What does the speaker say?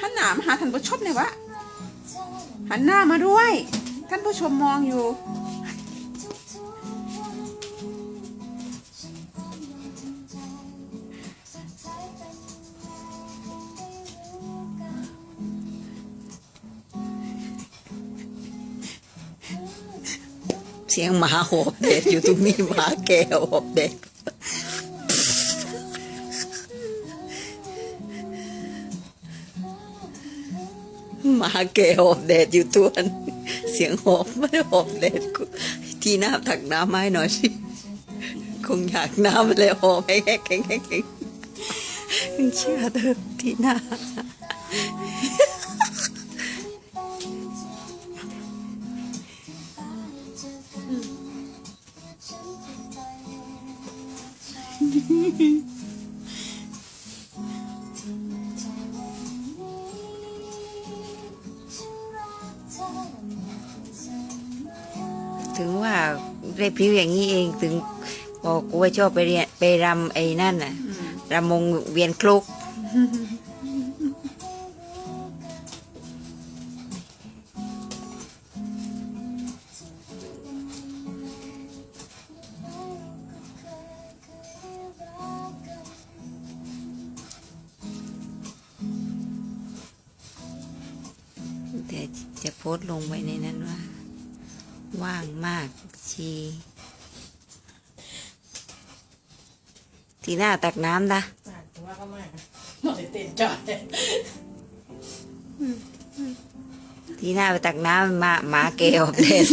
หันหน้ามาหาท่านผู้ชมเน่ยวะหันหน้ามาด้วย ท่านผู้ชมมองอยู่ เสียงหมาหอบเด็ดอยู่ตรงนี้หมาแก่หอบเด็ดหมาแก่หอบแดดอยู่ตัวนเสียงหอบไม่ได้หอบแดดกูทีหน้าตักน้ำให้หน่อยสิคงอยากน้ำเลยหอบแห้งแห้งแห้งเชื่อเถอะทีหน้า ถึงว่าได้ผิวอย่างนี้เองถึงบอกกูว่าชอบไปเรียนไปรำไอ้นั่นน่ะรำวงเวียนคลุก แต่จะโพสต์ลงไว้ในนั้นว่า ว่างมากชีทีหน้าตักน้ำนะว่าก็ไม่นอนเต้นจอดทีหน้าไปตักน้ำมาหมาเกลออกเดน